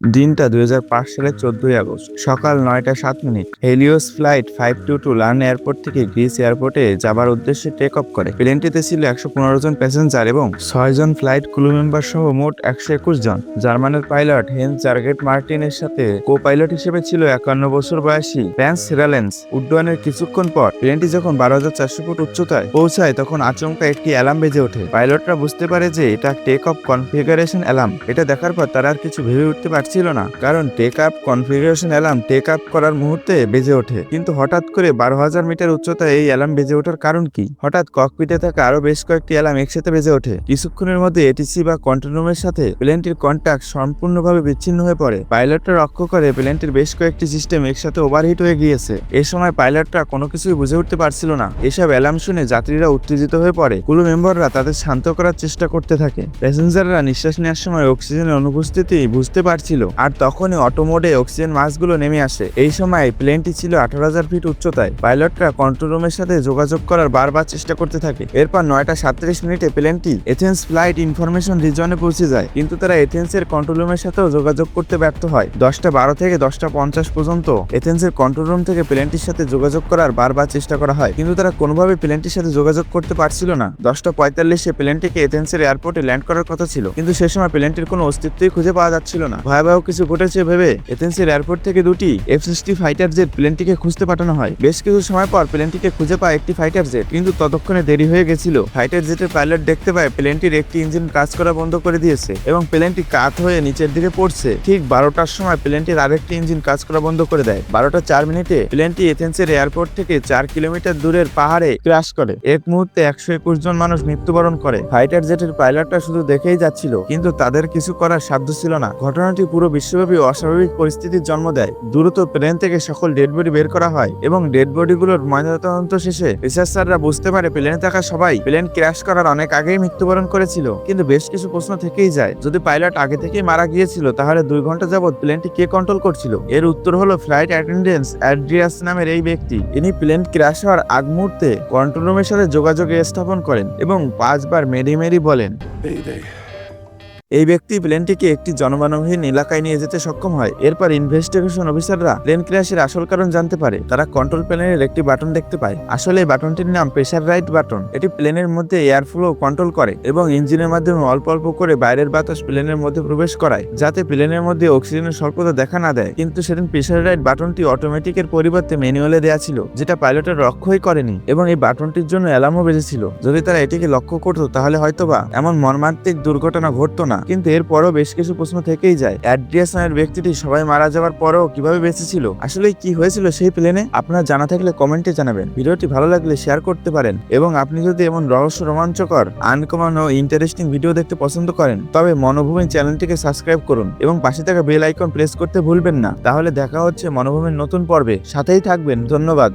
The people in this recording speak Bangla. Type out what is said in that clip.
দিনটা দুই হাজার পাঁচ সালের চোদ্দই আগস্ট। সকাল নয়টা সাত minute. Helios flight five two two learn airport থেকে গ্রিস এয়ারপোর্টে যাবার উদ্দেশ্যে টেক অফ করে। প্লেনটিতে ছিল একশো পনেরো জন প্যাসেঞ্জার এবং ছয় জন ফ্লাইট ক্রু মেম্বার সহ মোট একশো একুশ জন। জার্মানের পাইলট হেন্স জার্গেট মার্টিনের সাথে কো পাইলট হিসেবে ছিল একান্ন বছর বয়সী প্যান্স সিরালেন্স উড্ডয়নের কিছুক্ষণ পর প্লেনটি যখন বারো হাজার চারশো ফুট উচ্চতায় পৌঁছায়, তখন আচমকা একটি অ্যালার্ম বেজে ওঠে। পাইলটরা বুঝতে পারে যে এটা টেক অফ কনফিগারেশন অ্যালার্ম। এটা দেখার পর তারা আর কিছু ভেবে উঠতে পারছিল না। কারণ take up configuration alarm take up করার মুহূর্তে বেজে ওঠে। কিন্তু হঠাৎ করে বারো হাজার মিটার উচ্চতায় এই অ্যালার্ম বেজে ওঠার কারণ কি? হঠাৎ ককপিটে থাকা আরও বেশ কয়েকটি অ্যালার্ম একসাথে বেজে ওঠে। কিছুক্ষণের মধ্যে এটিসি বা কন্ট্রোল রুমের সাথে প্লেনটির কন্ট্যাক্ট সম্পূর্ণভাবে বিচ্ছিন্ন হয়ে পড়ে। পাইলটরা লক্ষ্য করে প্লেনটির বেশ কয়েকটি সিস্টেম একসাথে ওভারহিট হয়ে গিয়েছে। এ সময় পাইলটরা কোনো কিছুই বুঝে উঠতে পারছিল না। এসব অ্যালার্ম শুনে যাত্রীরা উত্তেজিত হয়ে পড়ে। কুলু মেম্বাররা তাদের শান্ত করার চেষ্টা করতে থাকে। প্যাসেঞ্জাররা নিঃশ্বাস নেওয়ার সময় অক্সিজেনের অনুপস্থিতি বুঝতে পারছিল আর তখনই অটো মোডে অক্সিজেন মাসগুলো নেমে আসে। এই সময় প্লেনটি ছিল আঠারো হাজার ফিট উচ্চতায়। পাইলটরা কন্ট্রোল রুমের সাথে যোগাযোগ করার বারবার চেষ্টা করতে থাকে। এরপর নয়টা সাতত্রিশ মিনিটে প্লেনটি এথেন্স ফ্লাইট ইনফরমেশন রিজনে পৌঁছে যায়। কিন্তু তারা এথেন্সের কন্ট্রোল রুমের সাথেও যোগাযোগ করতে ব্যর্থ হয়। দশটা বারো থেকে দশটা পঞ্চাশ পর্যন্ত এথেন্সের কন্ট্রোল রুম থেকে প্লেনটির সাথে যোগাযোগ করার বারবার চেষ্টা করা হয়। কিন্তু তারা কোনোভাবে প্লেনটির সাথে যোগাযোগ করতে পারছিল না। দশটা পঁয়তাল্লিশে প্লেনটিকে এথেন্সের এয়ারপোর্টে ল্যান্ড করার কথা ছিল। কিন্তু সে সময় প্লেনটির কোনো অস্তিত্বই খুঁজে পাওয়া যাচ্ছিল না। ভয়াবহ কিছু ঘটেছে ভেবে এথেন্সের এয়ারপোর্ট থেকে দুটি এফ সিক্সটি ফাইটার জেট প্লেনটিকে খুঁজতে পাঠানো হয়। বেশ কিছু সময় পর প্লেনটিকে খুঁজে পায় একটি ফাইটার জেট কিন্তু ততক্ষণে দেরি হয়ে গেছিল। ফাইটার জেটের পাইলট দেখতে পায় প্লেনটির একটি ইঞ্জিন কাজ করা বন্ধ করে দিয়েছে এবং প্লেনটি কাত হয়ে নিচের দিকে পড়ছে। ঠিক বারোটার সময় প্লেনটির আরেকটি ইঞ্জিন কাজ করা বন্ধ করে দেয়। বারোটা চার মিনিটে প্লেনটি এথেন্সের এয়ারপোর্ট থেকে চার কিলোমিটার দূরের পাহাড়ে ক্র্যাশ করে। এক মুহূর্তে একশো একুশ জন মানুষ মৃত্যুবরণ করে। ফাইটার জেটের পাইলটরা শুধু দেখেই যাচ্ছিল, কিন্তু তাদের কিছু করার সাধ্য ছিল না। ঘটনাটি পুরো বিশ্বব্যাপী অস্বাভাবিক পরিস্থিতির জন্ম দেয়। দ্রুত প্লেন থেকে সকল ডেড বডি বের করা হয় এবং ডেড বডিগুলোর ময়নাতদন্ত শেষে রিসার্চাররা বুঝতে পারে প্লেনে থাকা সবাই প্লেন ক্র্যাশ করার অনেক আগেই মৃত্যুবরণ করেছিল। কিন্তু বেশ কিছু প্রশ্ন থেকেই যায়, যদি পাইলট আগে থেকেই মারা গিয়েছিল, তাহলে দুই ঘণ্টা যাবত প্লেনটি কে কন্ট্রোল করছিল? এর উত্তর হলো ফ্লাইট অ্যাটেন্ডেন্স অ্যাড্রিয়াস নামের এই ব্যক্তি। ইনি প্লেন ক্র্যাশ হওয়ার আগ মুহূর্তে কন্ট্রোল রুমের সাথে যোগাযোগে স্থাপন করেন এবং পাঁচবার মেরি মেরি বলেন. এই ব্যক্তি প্লেনটিকে একটি জনমানবহীন এলাকায় নিয়ে যেতে সক্ষম হয়। এরপর ইনভেস্টিগেশন অফিসাররা প্লেন ক্র্যাশের আসল কারণ জানতে পারে। তারা কন্ট্রোল প্যানেলের একটি বাটন দেখতে পায়। আসলে এই বাটনটির নাম প্রেশার রাইট বাটন এটি প্লেনের মধ্যে এয়ার ফ্লো কন্ট্রোল করে এবং ইঞ্জিনের মাধ্যমে অল্প অল্প করে বাইরের বাতাস প্লেনের মধ্যে প্রবেশ করায়, যাতে প্লেনের মধ্যে অক্সিজেনের স্বল্পতা দেখা না দেয়। কিন্তু সেদিন প্রেসার রাইট বাটনটি অটোমেটিকের পরিবর্তে ম্যানুয়ালে দেওয়া ছিল, যেটা পাইলটের লক্ষ্যই করেনি এবং এই বাটনটির জন্য অ্যালার্মও বেজেছিল। যদি তারা এটিকে লক্ষ্য করতো, তাহলে হয়তোবা এমন মর্মান্তিক দুর্ঘটনা ঘটতো না। কিন্তু এরপরও বেশ কিছু প্রশ্ন থেকেই যায়। অ্যাড্রিয়াস নামের ব্যক্তিটি সবাই মারা যাওয়ার পরেও কীভাবে বেঁচে ছিল আসলে কি হয়েছিল সেই প্লেনে? আপনার জানা থাকলে কমেন্টে জানাবেন। ভিডিওটি ভালো লাগলে শেয়ার করতে পারেন এবং আপনি যদি এমন রহস্য রোমাঞ্চকর, আনকমন ও ইন্টারেস্টিং ভিডিও দেখতে পছন্দ করেন, তবে মনোভূমি চ্যানেলটিকে সাবস্ক্রাইব করুন এবং পাশে থাকা বেল আইকন প্রেস করতে ভুলবেন না। তাহলে দেখা হচ্ছে মনোভূমির নতুন পর্বে। সাথেই থাকবেন। ধন্যবাদ।